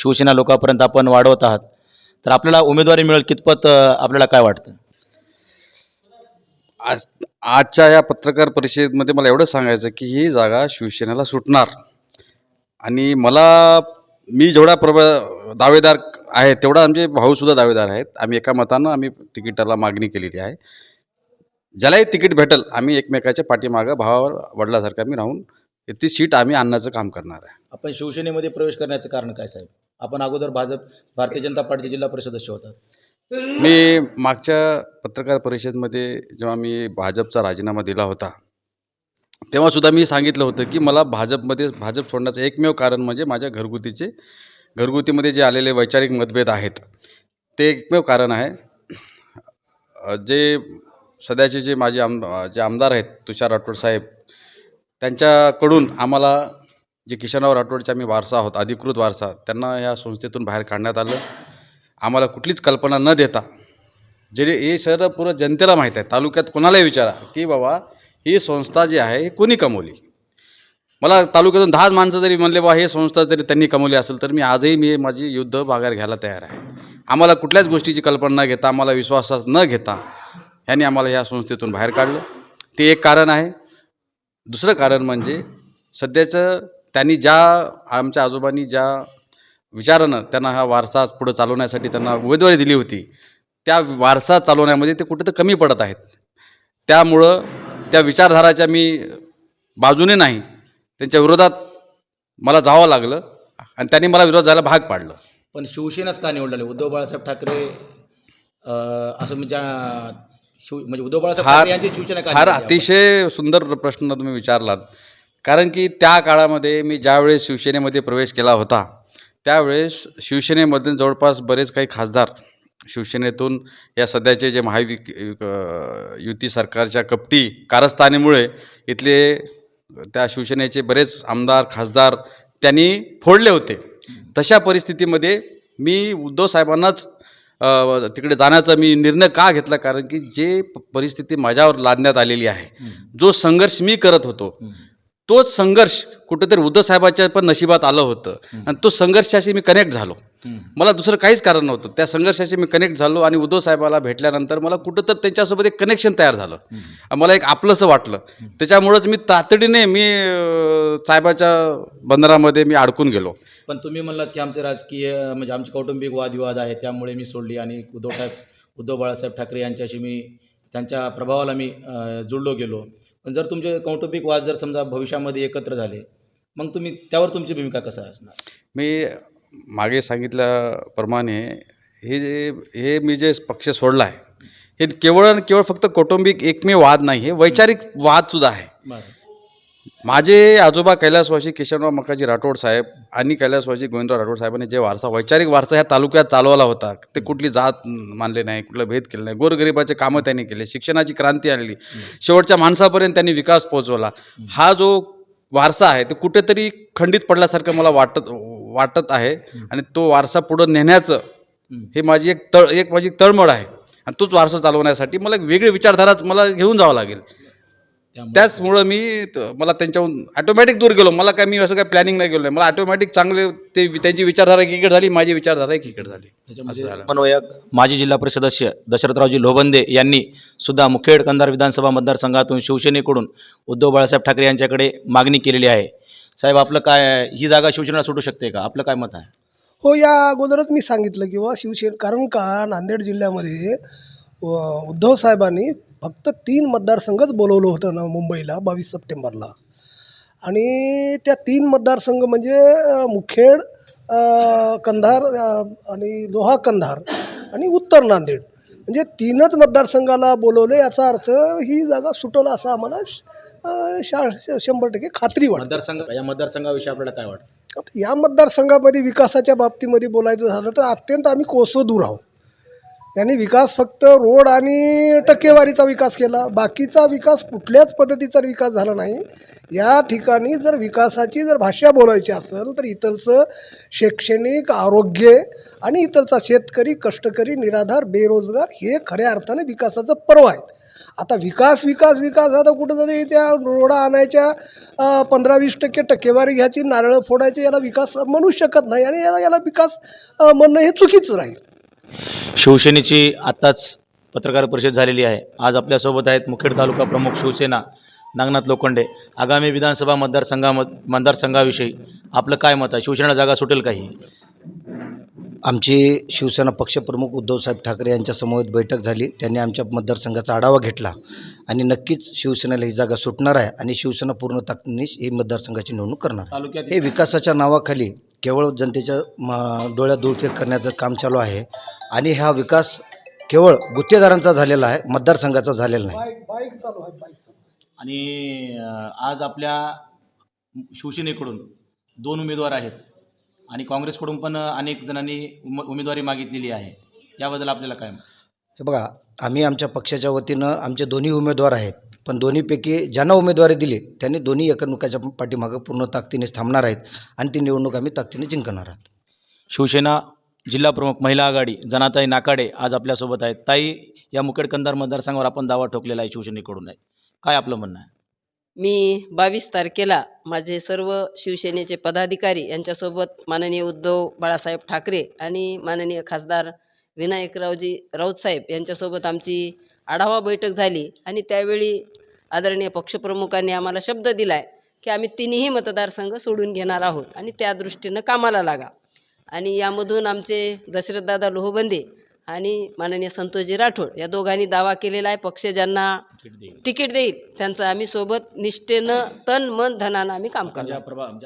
शिवसेना लोकांपर्यंत आपण वाढवत आहात. तर आपल्याला उमेदवारी मिळेल कितपत आपल्याला काय वाटतं? आज आजच्या या पत्रकार परिषदेमध्ये मला एवढंच सांगायचं की ही जागा शिवसेनेला सुटणार. आणि मला मी जेवढा प्रब दावेदार आहे तेवढा आमचे भाऊसुद्धा दावेदार आहेत. आम्ही एका मतानं आम्ही तिकिटाला मागणी केलेली आहे. ज्यालाही तिकीट भेटेल आम्ही एकमेकाच्या पाठीमागं भावावर वडिलासारखं आम्ही राहून ती सीट आम्ही आणण्याचं काम करणार आहे. आपण शिवसेनेमध्ये प्रवेश करण्याचं कारण काय साहेब? आपण अगोदर भाजप भारतीय जनता पार्टीचे जिल्हा परिषद सदस्य होतात. मी मागच्या पत्रकार परिषदेमध्ये जेव्हा मी भाजपचा राजीनामा दिला होता तेव्हासुद्धा मी सांगितलं होतं की मला भाजपमध्ये भाजप सोडण्याचं एकमेव कारण म्हणजे माझ्या घरगुतीचे घरगुतीमध्ये जे आलेले वैचारिक मतभेद आहेत ते एकमेव कारण आहे. जे सध्याचे जे माझे आम जे आमदार आहेत तुषार राठोड साहेब त्यांच्याकडून आम्हाला जे किशनराव राठोडचे आम्ही वारसा आहोत अधिकृत वारसा त्यांना या संस्थेतून बाहेर काढण्यात आलं. आम्हाला कुठलीच कल्पना न देता जे हे शहर पूर्ण जनतेला माहीत आहे तालुक्यात कोणालाही विचारा की बाबा ही संस्था जी आहे ही कोणी कमवली? मला तालुक्यातून दहा माणसं जरी म्हणले बा हे संस्था जरी त्यांनी कमवली असेल तर मी आजही मी माझी युद्ध भागार घ्यायला तयार आहे. आम्हाला कुठल्याच गोष्टीची कल्पना न घेता आम्हाला विश्वासात न घेता ह्यांनी आम्हाला ह्या संस्थेतून बाहेर काढलं. ते एक कारण आहे. दुसरं कारण म्हणजे सध्याचं त्यांनी ज्या आमच्या आजोबांनी ज्या विचारानं त्यांना हा वारसा पुढं चालवण्यासाठी त्यांना उमेदवारी दिली होती त्या वारसा चालवण्यामध्ये ते कुठं तर कमी पडत आहेत. त्यामुळं त्या विचारधाराच्या मी बाजूने नाही त्यांच्या विरोधात मला जावं लागलं आणि त्यांनी मला विरोध जायला भाग पाडलं. पण शिवसेनाच का निवडलेले उद्धव बाळासाहेब ठाकरे असं म्हणजे शिव म्हणजे उद्धव बाळासाहेब ठाकरे यांची शिवसेना का फार निवडली आपण? अतिशय सुंदर प्रश्न तुम्ही विचारलात. कारण की त्या काळामध्ये मी ज्यावेळेस शिवसेनेमध्ये प्रवेश केला होता त्यावेळेस शिवसेनेमधून जवळपास बरेच काही खासदार शिवसेनेतून या सध्याचे जे महावि अ, युती सरकारच्या कपटी कारस्थानीमुळे इथले त्या शिवसेनेचे बरेच आमदार खासदार त्यांनी फोडले होते तशा परिस्थितीमध्ये मी उद्धव साहेबांनाच तिकडे जाण्याचा मी निर्णय का घेतला कारण की जे परिस्थिती माझ्यावर लादण्यात आलेली आहे. जो संघर्ष मी करत होतो. तोच संघर्ष कुठेतरी उद्धव साहेबाच्या पण नशिबात आलं होतं. आणि तो संघर्षाशी मी कनेक्ट झालो. मला दुसरं काहीच कारण नव्हतं. त्या संघर्षाशी मी कनेक्ट झालो आणि उद्धव साहेबाला भेटल्यानंतर मला कुठं तर त्यांच्यासोबत एक कनेक्शन तयार झालं. मला एक आपलंसं वाटलं. त्याच्यामुळंच मी तातडीने मी साहेबाच्या बंदरामध्ये मी अडकून गेलो. पण तुम्ही म्हणलात की आमचे राजकीय म्हणजे आमचे कौटुंबिक वादविवाद आहे त्यामुळे मी सोडली आणि उद्धव साहेब उद्धव बाळासाहेब ठाकरे यांच्याशी मी त्यांच्या प्रभावाला मी जुळलो गेलो. पण जर तुमचे कौटुंबिक वाद जर समजा भविष्यामध्ये एकत्र झाले मग तुम्ही त्यावर तुमची भूमिका कसं असणार? मी मागे सांगितल्याप्रमाणे हे जे हे मी जे पक्ष सोडला आहे हे केवळ आणि केवळ फक्त कौटुंबिक एकमेव वाद नाही हे वैचारिक वादसुद्धा आहे. बरं. माझे आजोबा कैलासवासी किशनराव मकाजी राठोड साहेब आणि कैलासवासी गोविंदराव राठोड साहेबांनी जे वारसा वैचारिक वारसा ह्या तालुक्यात चालवला होता ते कुठली जात मानले नाही कुठला भेद केला नाही. गोरगरिबाचे कामं त्यांनी केले शिक्षणाची क्रांती आणली. शेवटच्या माणसापर्यंत त्यांनी विकास पोहोचवला. हा जो वारसा आहे तो कुठेतरी खंडित पडल्यासारखं मला वाटत वाटत आहे आणि तो वारसा पुढं नेण्याचं. हे माझी एक तळ एक माझी तळमळ आहे. आणि तोच वारसा चालवण्यासाठी मला एक वेगळी विचारधाराच मला घेऊन जावं लागेल. त्याचमुळं मी त- मला त्यांच्याहून ऑटोमॅटिक दूर गेलो. मला काय मी असं काय प्लॅनिंग नाही गेलो मला ऑटोमॅटिक चांगले ते त्यांची विचारधारा एकीकडे झाली माझी विचारधारा एकीकडे झाली. असं झालं. समन्वयक माजी जिल्हा परिषद सदस्य दशरथरावजी लोबंदे यांनी सुद्धा मुखेड कंधार विधानसभा मतदारसंघातून शिवसेनेकडून उद्धव बाळासाहेब ठाकरे यांच्याकडे मागणी केलेली आहे. साहेब आपलं काय ही जागा शिवसेनेला सुटू शकते का? आपलं काय मत आहे? हो या अगोदरच मी सांगितलं की बा शिवसेना कारण का नांदेड जिल्ह्यामध्ये उद्धव साहेबांनी फक्त तीन मतदारसंघच बोलवलं होतं ना मुंबईला बावीस सप्टेंबरला. आणि त्या तीन मतदारसंघ म्हणजे मुखेड कंधार आणि लोहा कंधार आणि उत्तर नांदेड. म्हणजे तीनच मतदारसंघाला बोलवले याचा अर्थ ही जागा सुटल असं आम्हाला श- शंभर टक्के खात्री वाटते. मतदारसंघ या मतदारसंघाविषयी आपल्याला काय वाटतं? या मतदारसंघामध्ये विकासाच्या बाबतीमध्ये बोलायचं झालं तर अत्यंत आम्ही कोसो दूर आहोत. यांनी विकास फक्त रोड आणि टक्केवारीचा विकास केला. बाकीचा विकास कुठल्याच पद्धतीचा विकास झाला नाही. या ठिकाणी जर विकासाची जर भाषा बोलायची असेल तर इथलचं शैक्षणिक आरोग्य आणि इथलचा शेतकरी कष्टकरी निराधार बेरोजगार हे खऱ्या अर्थाने विकासाचं पर्व आहेत. आता विकास विकास विकास आता कुठंतरी त्या रोडा आणायच्या पंधरा वीस टक्के टक्केवारी घ्यायची नारळं फोडायची याला विकास म्हणू शकत नाही आणि याला याला विकास म्हणणं हे चुकीचं राहील. शिवसेनेची आत्ताच पत्रकार परिषद झालेली आहे. आज आपल्यासोबत आहेत मुखेड तालुका प्रमुख शिवसेना नागनाथ लोखंडे. आगामी विधानसभा मतदारसंघाम मतदारसंघाविषयी आपलं काय मत आहे? शिवसेना जागा सुटेल काही आमची शिवसेना पक्षप्रमुख उद्धवसाहेब ठाकरे यांच्या समवेत बैठक झाली. त्यांनी आमच्या मतदारसंघाचा आढावा घेतला आणि नक्कीच शिवसेनेला ही जागा सुटणार आहे आणि शिवसेना पूर्ण ताकदीने ही मतदारसंघाची निवडणूक करणार हे विकासाच्या नावाखाली केवळ जनतेच्या म डोळ्यात धूळफेक करण्याचं काम चालू आहे आणि हा विकास केवळ गुत्तेदारांचा झालेला आहे मतदारसंघाचा झालेला नाही. आणि आज आपल्या शिवसेनेकडून दोन उमेदवार आहेत. आणि काँग्रेसकडून पण अनेक जणांनी उम उमेदवारी मागितलेली आहे. याबद्दल आपल्याला काय? हे बघा आम्ही आमच्या पक्षाच्या वतीनं आमचे दोन्ही उमेदवार आहेत पण दोन्हीपैकी ज्यांना उमेदवारी दिली त्यांनी दोन्ही एकमेकाच्या पाठीमागं पूर्ण ताकदीने थांबणार आहेत आणि ती निवडणूक आम्ही ताकदीने जिंकणार आहोत. शिवसेना जिल्हा प्रमुख महिला आघाडी जनाताई नाकाडे आज आपल्यासोबत आहेत. ताई या मुखेड कंधार मतदारसंघावर आपण दावा ठोकलेला आहे शिवसेनेकडून. आहे काय आपलं म्हणणं आहे? मी बावीस तारखेला माझे सर्व शिवसेनेचे पदाधिकारी यांच्यासोबत माननीय उद्धव बाळासाहेब ठाकरे आणि माननीय खासदार विनायकरावजी राऊतसाहेब यांच्यासोबत आमची आढावा बैठक झाली आणि त्यावेळी आदरणीय पक्षप्रमुखांनी आम्हाला शब्द दिला आहे की आम्ही तिन्ही मतदारसंघ सोडून घेणार आहोत आणि त्या दृष्टीनं कामाला लागा. आणि यामधून आमचे दशरथदादा लोहबंदे आणि माननीय संतोषजी राठोड या दोघांनी दावा केलेला आहे. पक्ष ज्यांना तिकीट देईल. त्यांचं आम्ही सोबत निष्ठेनं तन मन धनानं आम्ही काम करणार. प्रभा ज्या